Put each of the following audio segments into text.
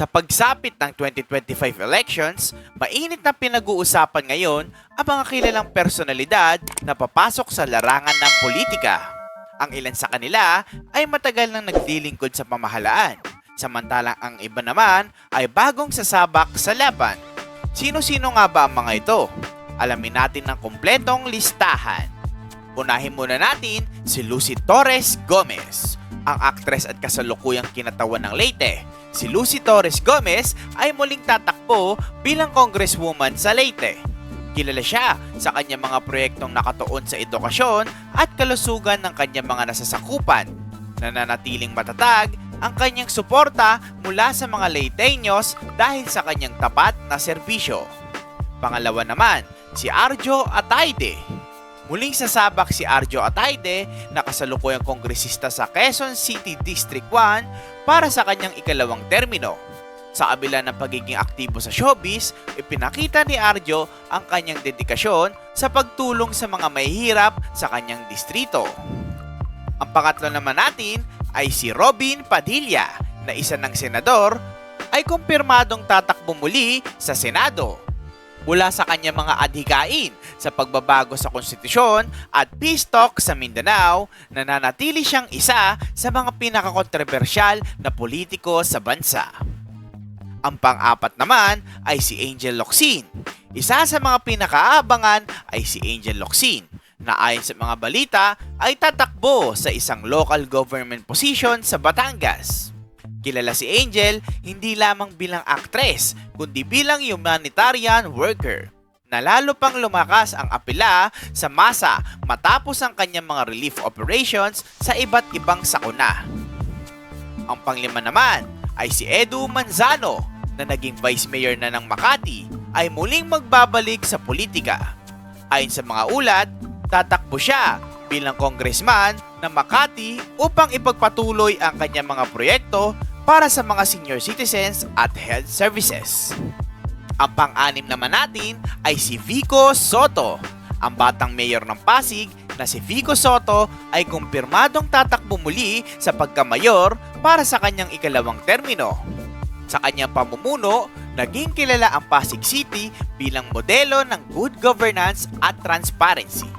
Sa pagsapit ng 2025 elections, mainit na pinag-uusapan ngayon ang mga kilalang personalidad na papasok sa larangan ng politika. Ang ilan sa kanila ay matagal nang naglilingkod sa pamahalaan, samantalang ang iba naman ay bagong sasabak sa laban. Sino-sino nga ba ang mga ito? Alamin natin ng kumpletong listahan. Unahin muna natin si Lucy Torres Gomez, ang aktres at kasalukuyang kinatawan ng Leyte. Si Lucy Torres Gomez ay muling tatakbo bilang congresswoman sa Leyte. Kilala siya sa kanyang mga proyektong nakatuon sa edukasyon at kalusugan ng kanyang mga nasasakupan. Nananatiling matatag ang kanyang suporta mula sa mga Leyteños dahil sa kanyang tapat na serbisyo. Pangalawa naman, si Arjo Atayde. Muling sasabak si Arjo Atayde na kasalukuyang kongresista sa Quezon City District 1 para sa kanyang ikalawang termino. Sa kabila ng pagiging aktibo sa showbiz, ipinakita ni Arjo ang kanyang dedikasyon sa pagtulong sa mga mahihirap sa kanyang distrito. Ang pangatlo naman natin ay si Robin Padilla na isa ng senador ay kumpirmadong tatakbo muli sa Senado mula sa kanyang mga adhikain sa pagbabago sa konstitusyon at peace talk sa Mindanao, nananatili siyang isa sa mga pinakakontrobersyal na politiko sa bansa. Ang pang-apat naman ay si Angel Locsin. Isa sa mga pinakaabangan ay si Angel Locsin na ayon sa mga balita ay tatakbo sa isang local government position sa Batangas. Kilala si Angel hindi lamang bilang aktres, kundi bilang humanitarian worker. Nalalo pang lumakas ang apela sa masa matapos ang kanyang mga relief operations sa iba't ibang sakuna. Ang panglima naman ay si Edu Manzano na naging vice mayor na ng Makati ay muling magbabalik sa politika. Ayon sa mga ulat, tatakbo siya bilang congressman ng Makati upang ipagpatuloy ang kanyang mga proyekto para sa mga senior citizens at health services. Ang pang-anim naman natin ay si Vico Soto. Ang batang mayor ng Pasig na si Vico Soto ay kumpirmadong tatakbo muli sa pagkamayor para sa kanyang ikalawang termino. Sa kanyang pamumuno, naging kilala ang Pasig City bilang modelo ng good governance at transparency.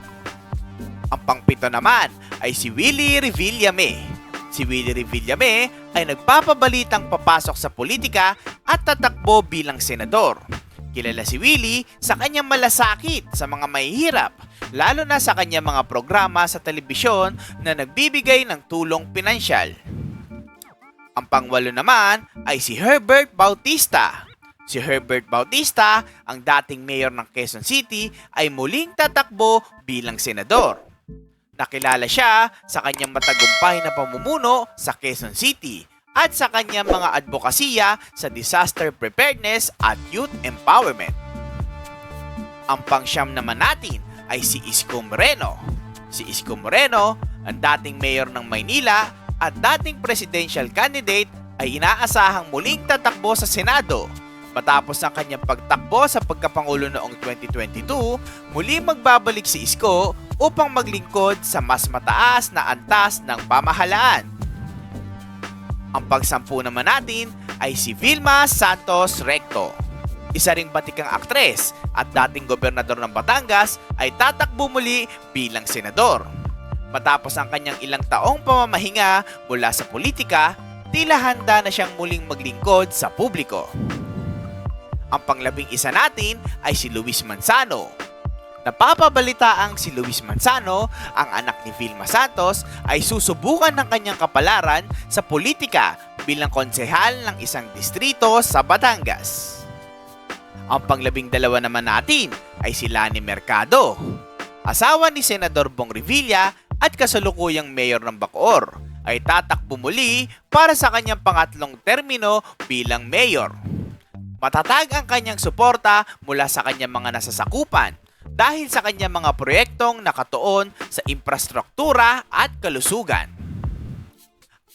Ang pangpito naman ay si Willie Revillame. Si Willie Revillame ay nagpapabalitang papasok sa politika at tatakbo bilang senador. Kilala si Willie sa kanyang malasakit sa mga mahihirap, lalo na sa kanyang mga programa sa telebisyon na nagbibigay ng tulong pinansyal. Ang pangwalo naman ay si Herbert Bautista. Si Herbert Bautista, ang dating mayor ng Quezon City, ay muling tatakbo bilang senador. Nakilala siya sa kanyang matagumpay na pamumuno sa Quezon City at sa kanyang mga advokasya sa disaster preparedness at youth empowerment. Ang pangsyam naman natin ay si Isko Moreno. Si Isko Moreno, ang dating mayor ng Maynila at dating presidential candidate ay inaasahang muling tatakbo sa Senado. Matapos ang kanyang pagtakbo sa pagkapangulo noong 2022, muli magbabalik si Isko upang maglingkod sa mas mataas na antas ng pamahalaan. Ang pagsampu naman natin ay si Vilma Santos Recto. Isa ring batikang aktres at dating gobernador ng Batangas ay tatakbo muli bilang senador. Matapos ang kanyang ilang taong pamamahinga mula sa politika, tila handa na siyang muling maglingkod sa publiko. Ang panglabing isa natin ay si Luis Manzano. Napapabalitaang si Luis Manzano, ang anak ni Vilma Santos, ay susubukan ng kanyang kapalaran sa politika bilang konsehal ng isang distrito sa Batangas. Ang panglabing dalawa naman natin ay si Lani Mercado, asawa ni Senador Bong Revilla at kasalukuyang mayor ng Bacoor, ay tatakbo muli para sa kanyang pangatlong termino bilang mayor. Matatag ang kanyang suporta mula sa kanyang mga nasasakupan dahil sa kanyang mga proyektong nakatuon sa infrastruktura at kalusugan.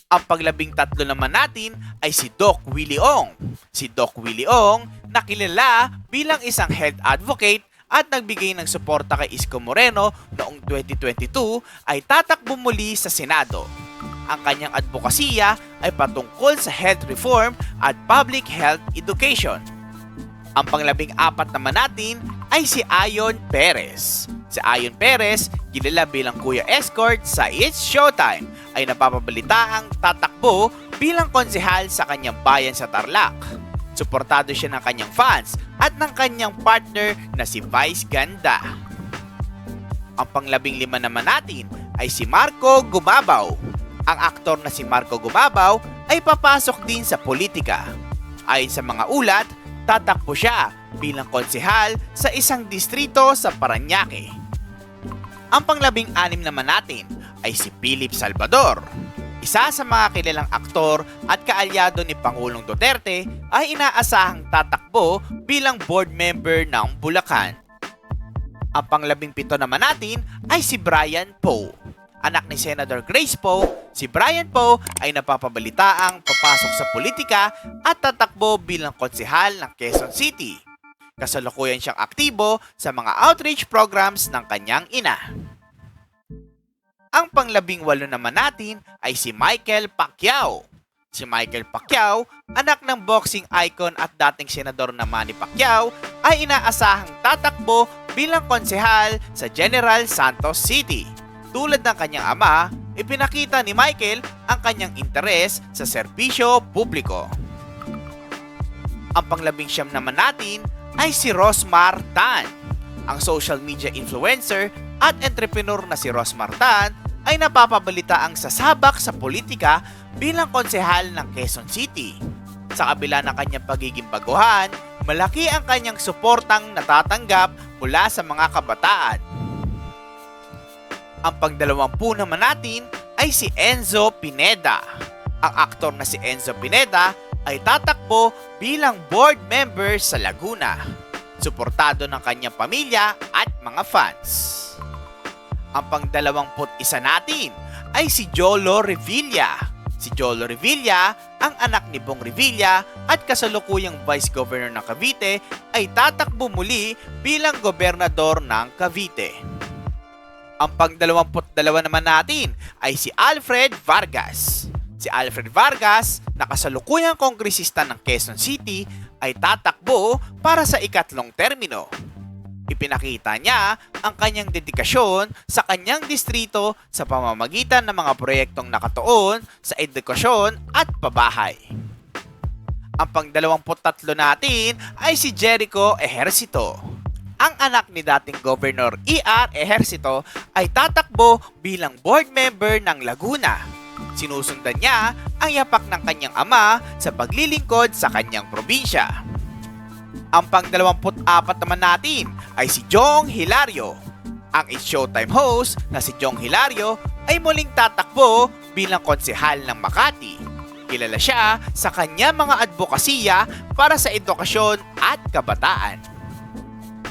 Ang paglabing tatlo naman natin ay si Doc Willie Ong. Si Doc Willie Ong na kilala bilang isang health advocate at nagbigay ng suporta kay Isko Moreno noong 2022 ay tatakbo muli sa Senado. ang kanyang advokasya ay patungkol sa health reform at public health education. Ang panglabing apat naman natin ay si Ayon Perez. Si Ayon Perez, kilala bilang Kuya Escort sa It's Showtime, ay napapabalitaang tatakbo bilang konsehal sa kanyang bayan sa Tarlac. Suportado siya ng kanyang fans at ng kanyang partner na si Vice Ganda. Ang panglabing lima naman natin ay si Marco Gumabaw. Ang aktor na si Marco Gumabaw ay papasok din sa politika. Ayon sa mga ulat, tatakbo siya bilang konsehal sa isang distrito sa Paranaque. Ang panglabing anim naman natin ay si Philip Salvador. Isa sa mga kilalang aktor at kaalyado ni Pangulong Duterte ay inaasahang tatakbo bilang board member ng Bulacan. Ang panglabing pito naman natin ay si Brian Poe. Anak ni Senator Grace Poe, si Brian Poe ay napapabalitaang papasok sa politika at tatakbo bilang konsehal ng Quezon City. Kasalukuyan siyang aktibo sa mga outreach programs ng kanyang ina. Ang panglabing walo naman natin ay si Michael Pacquiao. Si Michael Pacquiao, anak ng boxing icon at dating senador na Manny Pacquiao, ay inaasahang tatakbo bilang konsehal sa General Santos City. Tulad ng kanyang ama, ipinakita ni Michael ang kanyang interes sa serbisyo publiko. Ang panglabing siyam naman natin ay si Rosmar Tan. Ang social media influencer at entrepreneur na si Rosmar Tan ay napapabalita ang sasabak sa politika bilang konsehal ng Quezon City. Sa kabila ng kanyang pagiging baguhan, malaki ang kanyang suportang natatanggap mula sa mga kabataan. Ang pagdalawampu naman natin ay si Enzo Pineda. Ang aktor na si Enzo Pineda ay tatakbo bilang board member sa Laguna. Suportado ng kanyang pamilya at mga fans. Ang pangdalawamput isa natin ay si Jolo Revilla. Si Jolo Revilla, ang anak ni Bong Revilla at kasalukuyang Vice Governor ng Cavite ay tatakbo muli bilang gobernador ng Cavite. Ang pangdalawamput dalawa naman natin ay si Alfred Vargas. Si Alfred Vargas, na kasalukuyang kongresista ng Quezon City, ay tatakbo para sa ikatlong termino. Ipinakita niya ang kanyang dedikasyon sa kanyang distrito sa pamamagitan ng mga proyektong nakatuon sa edukasyon at pabahay. Ang pangdalawamput tatlo natin ay si Jericho Ejercito. Ang anak ni dating Governor E.R. Ejercito ay tatakbo bilang board member ng Laguna. Sinusundan niya ang yapak ng kanyang ama sa paglilingkod sa kanyang probinsya. Ang pang-24 naman natin ay si Jong Hilario. Ang It's Showtime host na si Jong Hilario ay muling tatakbo bilang konsehal ng Makati. Kilala siya sa kanya mga advokasya para sa edukasyon at kabataan.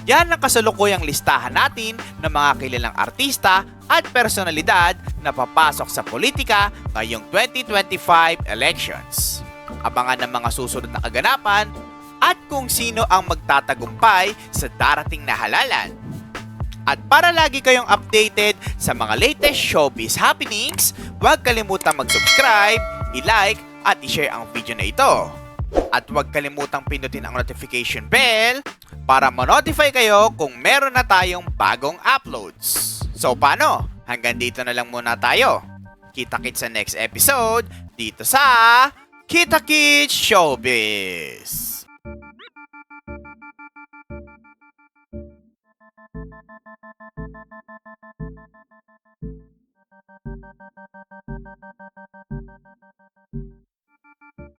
Yan ang kasalukuyang listahan natin ng mga kilalang artista at personalidad na papasok sa politika ngayong 2025 elections. Abangan ng mga susunod na kaganapan at kung sino ang magtatagumpay sa darating na halalan. At para lagi kayong updated sa mga latest showbiz happenings, huwag kalimutang mag-subscribe, i-like at i-share ang video na ito. At huwag kalimutang pindutin ang notification bell para ma-notify kayo kung meron na tayong bagong uploads. So paano? Hanggang dito na lang muna tayo. Kita-kits sa next episode dito sa Kita Kits Showbiz.